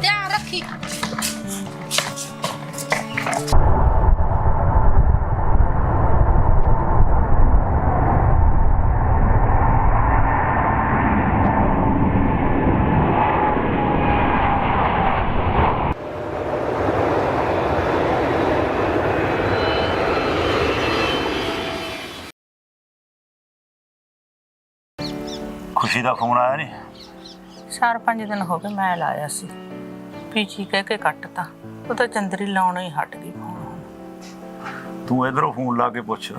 ਧਿਆਨ ਰੱਖੀ। ਖੁਸ਼ੀ ਦਾ ਫੋਨ ਆਇਆ ਨਹੀਂ? ਚਾਰ ਪੰਜ ਦਿਨ ਹੋ ਗਏ ਮੈਂ ਲਾਇਆ ਸੀ। ਪੀਚੀ ਕਹਿ ਕੇ ਕੱਟਤਾ। ਉਹ ਤਾਂ ਚੰਦਰੀ ਲਾਉਣੋਂ ਹੀ ਹਟ ਗਈ ਫੋਨ ਤੂੰ ਇਧਰੋਂ ਫੋਨ ਲਾ ਕੇ ਪੁੱਛ।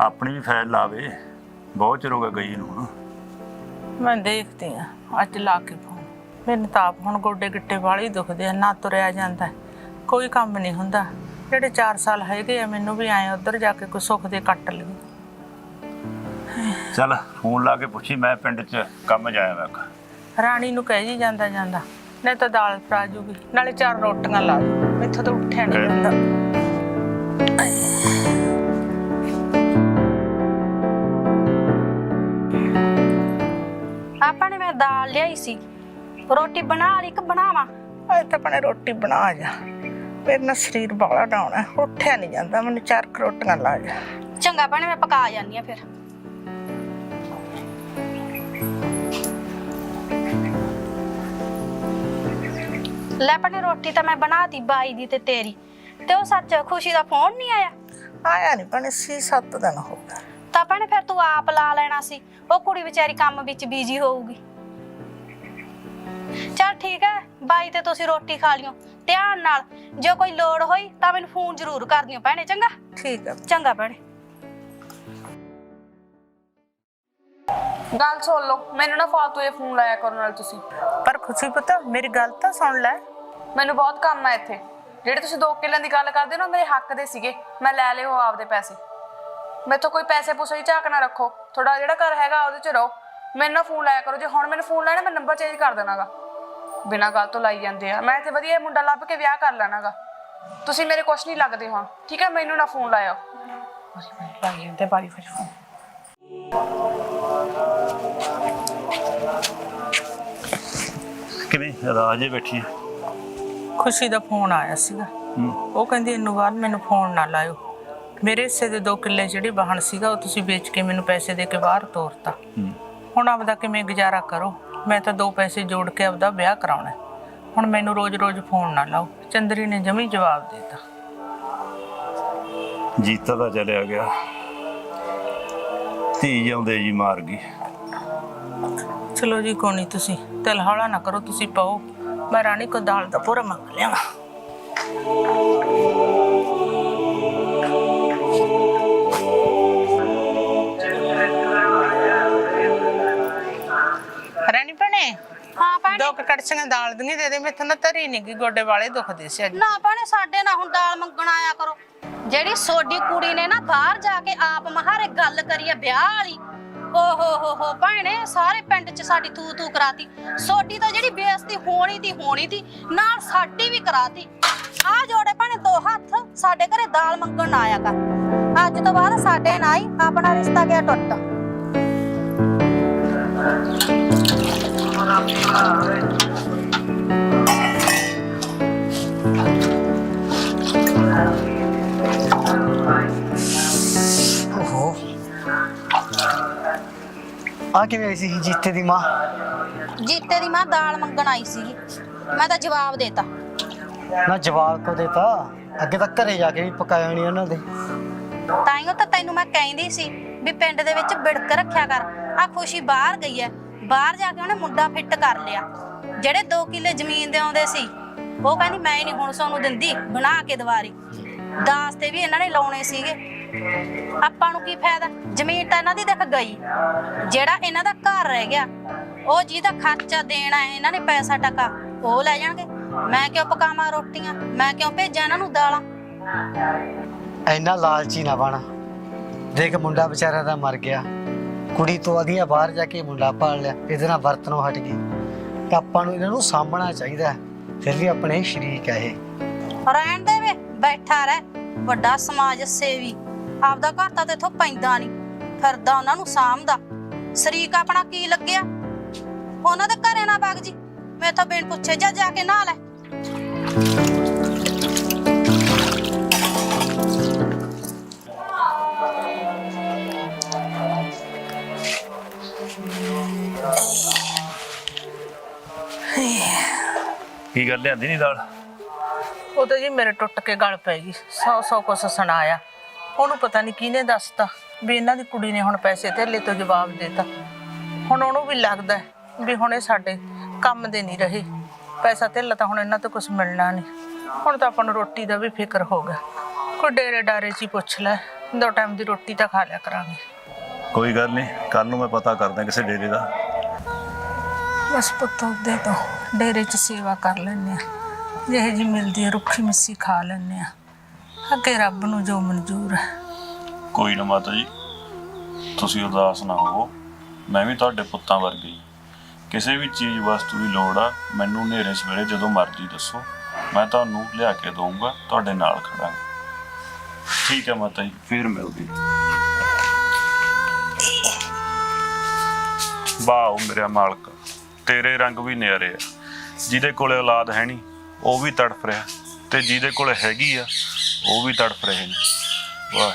ਆਪਣੀ ਵੀ ਫਾਈਲ ਲਾਵੇ। ਬਹੁਤ ਚਿਰ ਹੋ ਗਿਆ ਗਈ ਨੂੰ। ਮੈਂ ਦੇਖਦੀ ਆ ਅੱਜ ਲਾ ਕੇ ਫੋਨ। ਮੈਨੂੰ ਤਾਂ ਆਪ ਹੁਣ ਗੋਡੇ ਗਿੱਟੇ ਵਾਲੀ ਦੁਖਦੇ ਆ ਨਾ ਤੁਰਿਆ ਜਾਂਦਾ। ਕੋਈ ਕੰਮ ਨਹੀਂ ਹੁੰਦਾ। ਜਿਹੜੇ 4 ਸਾਲ ਹੈਗੇ ਆ ਮੈਨੂੰ ਵੀ ਆਏ ਉਧਰ ਜਾ ਕੇ ਕੋਈ ਸੁੱਖ ਦੇ ਕੱਟ ਲਈ ਚੱਲ ਫੋਨ ਲਾ ਕੇ ਪੁੱਛੀ ਮੈਂ ਪਿੰਡ 'ਚ ਕੰਮ ਜਾਇਆ ਮੈਂ। ਰਾਣੀ ਨੂੰ ਕਹਿ ਜੀ ਜਾਂਦਾ ਜਾਂਦਾ। ਨਹੀਂ ਤਾਂ ਦਾਲ ਫਰਾ ਜੂਗੀ ਨਾਲੇ ਚਾਰ ਰੋਟੀਆਂ ਲਾ ਦੂ ਮੈਥੋਂ ਤਾਂ ਉੱਠਿਆ ਨਹੀਂ ਜਾਂਦਾ। ਆਪਾਂ ਨੇ ਮੈਂ ਦਾਲ ਲਿਆਈ ਸੀ ਰੋਟੀ ਬਣਾ ਲਈ ਕਿ ਬਣਾਵਾਂ। ਅੱਜ ਤਾਂ ਆਪਣੇ ਰੋਟੀ ਬਣਾ ਜਾ ਫਿਰ ਨਾ ਸਰੀਰ ਬਾਲਾ ਡਾਉਣ ਉੱਠਿਆ ਨਹੀਂ ਜਾਂਦਾ ਮੈਨੂੰ ਚਾਰ ਕੁ ਰੋਟੀਆਂ ਲਾ ਜਾ। ਚੰਗਾ ਭੈਣੇ ਮੈਂ ਪਕਾ ਜਾਂਦੀ ਆ ਫਿਰ। ਲੈ ਭੈਣੇ ਰੋਟੀ ਤਾਂ ਮੈਂ ਬਣਾਤੀ ਬਾਈ ਦੀ ਤੇ ਤੇਰੀ। ਤੇ ਉਹ ਸੱਚ ਖੁਸ਼ੀ ਦਾ ਫੋਨ ਨਹੀਂ ਆਇਆ? ਆਇਆ ਨਹੀਂ ਭੈਣੇ ਛੇ ਸੱਤ ਦਿਨ ਹੋ ਗਏ। ਤਾਂ ਭੈਣੇ ਫਿਰ ਤੂੰ ਆਪ ਲਾ ਲੈਣਾ ਸੀ ਉਹ ਕੁੜੀ ਵਿਚਾਰੀ ਕੰਮ ਵਿੱਚ ਬੀਜੀ ਹੋਊਗੀ। ਚਲ ਠੀਕ ਹੈ ਬਾਈ ਤੇ ਤੁਸੀਂ ਰੋਟੀ ਖਾ ਲਿਓ। ਧਿਆਨ ਨਾਲ ਜੇ ਕੋਈ ਲੋੜ ਹੋਈ ਤਾਂ ਮੈਨੂੰ ਫੋਨ ਜ਼ਰੂਰ ਕਰ ਦਿਓ ਭੈਣੇ ਚੰਗਾ? ਠੀਕ ਹੈ। ਚੰਗਾ ਭੈਣੇ। ਗੱਲ ਸੁਣ ਲਓ ਮੈਨੂੰ ਨਾ ਫਾਲਤੂ ਇਹ ਫੋਨ ਲਾਇਆ ਕਰੋ ਨਾਲ ਤੁਸੀਂ। ਪਰ ਖੁਸ਼ੀ ਪਤਾ ਮੇਰੀ ਗੱਲ ਤਾਂ ਸੁਣ ਲੈ। ਮੈਨੂੰ ਬਹੁਤ ਕੰਮ ਆ ਇੱਥੇ। ਜਿਹੜੇ ਤੁਸੀਂ ਦੋ ਕਿੱਲਿਆਂ ਦੀ ਗੱਲ ਕਰਦੇ ਹੋ ਨਾ ਮੇਰੇ ਹੱਕ ਦੇ ਸੀਗੇ। ਮੈਂ ਲੈ ਲਿਓ ਆਪਦੇ ਪੈਸੇ। ਮੈਥੋਂ ਕੋਈ ਪੈਸੇ ਪੂਸੇ ਦੀ ਝਾਕ ਨਾ ਰੱਖੋ। ਤੁਹਾਡਾ ਜਿਹੜਾ ਘਰ ਹੈਗਾ ਉਹਦੇ ਚ ਰਹੋ। ਮੈਨੂੰ ਨਾ ਫੋਨ ਲਾਇਆ ਕਰੋ। ਜੇ ਹੁਣ ਮੈਨੂੰ ਫੋਨ ਲੈਣਾ ਮੈਂ ਨੰਬਰ ਚੇਂਜ ਕਰ ਦੇਣਾਗਾ। ਬਿਨਾਂ ਗੱਲ ਤੋਂ ਲਾਈ ਜਾਂਦੇ ਆ। ਮੈਂ ਇੱਥੇ ਵਧੀਆ ਮੁੰਡਾ ਲੱਭ ਕੇ ਵਿਆਹ ਕਰ ਲੈਣਾਗਾ। ਤੁਸੀਂ ਮੇਰੇ ਕੁਛ ਨਹੀਂ ਲੱਗਦੇ ਹੁਣ। ਠੀਕ ਹੈ ਮੈਨੂੰ ਨਾ ਫੋਨ ਲਾਇਓ। ਲਾਈ ਜਾਂਦੇ ਬਾਰੀ ਫਿਰ ਫੋਨ ਕਿਵੇਂ ਰਾਜੇ ਬੈਠੀ ਹੈ? ਖੁਸ਼ੀ ਦਾ ਫੋਨ ਆਇਆ ਸੀਗਾ। ਹੂੰ। ਉਹ ਕਹਿੰਦੀ ਇਹਨੂੰ ਬਾਅਦ ਮੈਨੂੰ ਫੋਨ ਨਾ ਲਾਇਓ। ਮੇਰੇ ਹਿੱਸੇ ਦੇ ਦੋ ਕਿੱਲੇ ਜਿਹੜੀ ਵਾਹਣ ਸੀਗਾ ਉਹ ਤੁਸੀਂ ਵੇਚ ਕੇ ਮੈਨੂੰ ਪੈਸੇ ਦੇ ਕੇ ਬਾਹਰ ਤੋਰਤਾ। ਹੂੰ। ਹੁਣ ਆਪਦਾ ਕਿਵੇਂ ਗੁਜ਼ਾਰਾ ਕਰੋ? ਮੈਂ ਤਾਂ ਦੋ ਪੈਸੇ ਜੋੜ ਕੇ ਆਪਦਾ ਵਿਆਹ ਕਰਾਉਣਾ ਹੈ। ਹੁਣ ਮੈਨੂੰ ਰੋਜ਼-ਰੋਜ਼ ਫੋਨ ਨਾ ਲਾਓ। ਚੰਦਰੀ ਨੇ ਜਮੀ ਜਵਾਬ ਦਿੱਤਾ। ਜੀਤਾ ਦਾ ਚਲਿਆ ਗਿਆ। ਧੀ ਜਾਂਦੇ ਜੀ ਮਾਰ ਗਈ। ਚਲੋ ਜੀ ਨਹੀਂ ਤੁਸੀਂ ਦਿਲ ਹੌਲਾ ਨਾ ਕਰੋ ਤੁਸੀਂ ਪਾਓ। ਮੈਂ ਰਾਣੀ ਕੋ ਦਾਲ ਦਾ ਪੂਰਾ ਮੰਗ ਲਿਆਵਾਂ। ਰਾਣੀ ਭੈਣੇ ਹਾਂ ਭੈਣੇ। ਦੋ ਕੁ ਕੜਛੀਆਂ ਦਾਲ ਦੀਆਂ ਦੇ ਦੇ ਮੈਥੋਂ ਨਾ ਧਰੀ ਨਹੀਂ ਗਈ ਗੋਡੇ ਵਾਲੇ ਦੁਖਦੇ ਸੀ ਅੱਜ। ਨਾ ਭੈਣੇ ਸਾਡੇ ਨਾਲ ਹੁਣ ਦਾਲ ਮੰਗਣ ਆਇਆ ਕਰੋ। ਜਿਹੜੀ ਸੋਡੀ ਕੁੜੀ ਨੇ ਨਾ ਬਾਹਰ ਜਾ ਕੇ ਆਪ ਮਹਾਰੇ ਗੱਲ ਕਰੀ ਆ ਵਿਆਹ ਵਾਲੀ। ਓ ਹੋ ਹੋ ਹੋ, ਭੈਣੇ, ਸਾਰੇ ਪਿੰਡ 'ਚ ਸਾਡੀ ਤੂ ਤੂ ਕਰਾਤੀ। ਸੋਡੀ ਤਾਂ ਜਿਹੜੀ ਬੇਇੱਜ਼ਤੀ ਹੋਣੀ ਤੀ ਹੋਣੀ ਤੀ ਨਾਲ ਸਾਡੀ ਵੀ ਕਰਾਤੀ। ਆ ਜੋੜੇ ਭੈਣੇ, ਦੋ ਹੱਥ, ਸਾਡੇ ਘਰੇ ਦਾਲ ਮੰਗਣ ਨਾ ਆਇਆ ਕਰ। ਅੱਜ ਤੋਂ ਬਾਅਦ ਸਾਡੇ ਨਾਲ ਹੀ ਆਪਣਾ ਰਿਸ਼ਤਾ ਗਿਆ ਟੁੱਟ। ਓਹੋ ਆ ਕਿਵੇਂ ਆਈ ਸੀ ਜੀਤੇ ਦੀ ਮਾਂ? ਜੀਤੇ ਦੀ ਮਾਂ ਦਾਲ ਮੰਗਣ ਆਈ ਸੀ ਮੈਂ ਤਾਂ ਜਵਾਬ ਦੇਤਾ। ਨਾ ਜਵਾਬ ਕੋ ਦੇਤਾ? ਅੱਗੇ ਤਾਂ ਘਰੇ ਜਾ ਕੇ ਵੀ ਪਕਾਇਆ ਨਹੀਂ ਉਹਨਾਂ ਦੇ। ਤਾਈਓ ਤਾਂ ਤੈਨੂੰ ਮੈਂ ਕਹਿੰਦੀ ਸੀ ਵੀ ਪਿੰਡ ਦੇ ਵਿੱਚ ਬਿੜਕ ਰੱਖਿਆ ਕਰ। ਆ ਖੁਸ਼ੀ ਬਾਹਰ ਗਈ ਐ। ਬਾਹਰ ਜਾ ਕੇ ਉਹਨੇ ਮੁੰਡਾ ਫਿੱਟ ਕਰ ਲਿਆ। ਜਿਹੜੇ 2 ਕਿੱਲੇ ਜ਼ਮੀਨ ਦੇ ਆਉਂਦੇ ਸੀ ਉਹ ਕਹਿੰਦੀ ਮੈਂ ਨਹੀਂ ਹੁਣ ਸੋਨੂੰ ਦਿੰਦੀ ਬਣਾ ਕੇ ਦਵਾਰੀ। ਦਾਸ ਤੇ ਵੀ ਇਹਨਾਂ ਨੇ ਲਾਉਣੇ ਸੀਗੇ। ਆਪਾਂ ਨੂੰ ਕੀ ਫਾਇਦਾ? ਜ਼ਮੀਨ ਤਾਂ ਇਹਨਾਂ ਦੀ ਦੇਖ ਗਈ। ਜਿਹੜਾ ਇਹਨਾਂ ਦਾ ਘਰ ਰਹਿ ਗਿਆ ਉਹ ਜਿਹਦਾ ਖਰਚਾ ਦੇਣਾ ਹੈ ਇਹਨਾਂ ਨੇ ਪੈਸਾ ਟਕਾ ਉਹ ਲੈ ਜਾਣਗੇ। ਮੈਂ ਕਿਉਂ ਪਕਾਵਾਂ ਰੋਟੀਆਂ? ਮੈਂ ਕਿਉਂ ਭੇਜਾਂ ਇਹਨਾਂ ਨੂੰ ਦਾਲਾਂ? ਐਨਾ ਲਾਲਚੀ ਨਾ ਬਣ। ਦੇਖ ਮੁੰਡਾ ਵਿਚਾਰਾ ਦਾ ਮਰ ਗਿਆ। ਕੁੜੀ ਤੋਂ ਅਧੀਆਂ ਬਾਹਰ ਜਾ ਕੇ ਮੁੰਡਾ ਪਾਲ ਲਿਆ ਇਹਦੇ ਨਾਲ ਵਰਤਨੋਂ ਹਟ ਗਈ। ਤਾਂ ਆਪਾਂ ਨੂੰ ਇਹਨਾਂ ਨੂੰ ਸਾਂਭਣਾ ਚਾਹੀਦਾ। ਫਿਰ ਵੀ ਆਪਣੇ ਸ਼ਰੀਕ ਹੈ ਇਹ। ਰਹਿਣ ਦੇ ਵੇ ਬੈਠਾ ਰਹਿ। ਵੱਡਾ ਸਮਾਜ ਸੇਵੀ। ਆਪਦਾ ਘਰ ਤਾਂ ਤੇਥੋਂ ਪੈਂਦਾ ਨਹੀਂ ਫਿਰਦਾ ਉਹਨਾਂ ਨੂੰ ਸਾਂਭਦਾ। ਸ਼ਰੀਕ ਆਪਣਾ ਕੀ ਲੱਗਿਆ? ਉਹਨਾਂ ਦੇ ਘਰੇ ਨਾ ਵਗ ਜੀ ਮੈਂ ਤਾਂ ਬਿਨ ਪੁੱਛੇ ਜਾ ਜਾ ਕੇ ਨਾ ਲੈ। ਕੀ ਗੱਲ ਲਿਆਂਦੀ ਨਹੀਂ ਦਾਲ? ਉਹ ਤਾਂ ਜੀ ਮੇਰੇ ਟੁੱਟ ਕੇ ਗਲ ਪੈ ਗਈ ਸੌ ਸੌ ਕੁਛ ਸੁਣਾਇਆ। ਉਹਨੂੰ ਪਤਾ ਨਹੀਂ ਕਿਹਨੇ ਦੱਸਤਾ ਵੀ ਇਹਨਾਂ ਦੀ ਕੁੜੀ ਨੇ ਹੁਣ ਪੈਸੇ ਧੇਲੇ ਤੋਂ ਜਵਾਬ ਦਿੱਤਾ। ਹੁਣ ਉਹਨੂੰ ਵੀ ਲੱਗਦਾ ਵੀ ਹੁਣ ਇਹ ਸਾਡੇ ਕੰਮ ਦੇ ਨਹੀਂ ਰਹੇ। ਪੈਸਾ ਧੇਲਾ ਤਾਂ ਹੁਣ ਇਹਨਾਂ ਤੋਂ ਕੁਝ ਮਿਲਣਾ ਨਹੀਂ ਹੁਣ ਤਾਂ ਆਪਾਂ ਨੂੰ ਰੋਟੀ ਦਾ ਵੀ ਫਿਕਰ ਹੋ ਗਿਆ। ਕੋਈ ਡੇਰੇ ਡਾਰੇ 'ਚ ਹੀ ਪੁੱਛ ਲੈ ਦੋ ਟਾਈਮ ਦੀ ਰੋਟੀ ਤਾਂ ਖਾ ਲਿਆ ਕਰਾਂਗੇ। ਕੋਈ ਗੱਲ ਨਹੀਂ ਕੱਲ ਨੂੰ ਮੈਂ ਪਤਾ ਕਰਦਾ ਕਿਸੇ ਡੇਰੇ ਦਾ। ਬਸ ਪੁੱਤ ਉਹਦੇ ਤੋਂ ਡੇਰੇ 'ਚ ਸੇਵਾ ਕਰ ਲੈਂਦੇ ਆ ਜਿਹੇ ਜੀ ਮਿਲਦੀ ਹੈ ਰੁੱਖੀ ਮਿੱਸੀ ਖਾ ਲੈਂਦੇ ਆ ਅੱਗੇ ਰੱਬ ਨੂੰ ਜੋ ਮਨਜ਼ੂਰ ਹੈ। ਕੋਈ ਨਾ ਮਾਤਾ ਜੀ, ਤੁਸੀਂ ਉਦਾਸ ਨਾ ਹੋਵੋ। ਮੈਂ ਵੀ ਤੁਹਾਡੇ ਪੁੱਤਾਂ ਵਰਗੀ ਕਿਸੇ ਵੀ ਚੀਜ਼ ਵਸਤੂ ਦੀ ਲੋੜ ਆ, ਮੈਨੂੰ ਹਨੇਰੇ ਸਵੇਰੇ ਜਦੋਂ ਮਰਜ਼ੀ ਦੱਸੋ। ਮੈਂ ਤੁਹਾਨੂੰ ਲਿਆ ਕੇ ਦਊਂਗਾ, ਤੁਹਾਡੇ ਨਾਲ ਖੜਾਂਗਾ। ਠੀਕ ਹੈ ਮਾਤਾ ਜੀ, ਫੇਰ ਮਿਲਦੇ ਹਾਂ। ਮੇਰਾ ਮਾਲਕ, ਤੇਰੇ ਰੰਗ ਵੀ ਨਿਆਰੇ ਆ। ਜਿਹਦੇ ਕੋਲੇ ਔਲਾਦ ਹੈ ਨਹੀਂ, ਉਹ ਵੀ ਤੜਫ ਰਿਹਾ। ਤੇ ਜਿਹਦੇ ਕੋਲ ਹੈਗੀ ਆ ਉਹ ਵੀ ਤੜਫ ਰਹੇ ਨੇ। ਵਾਹ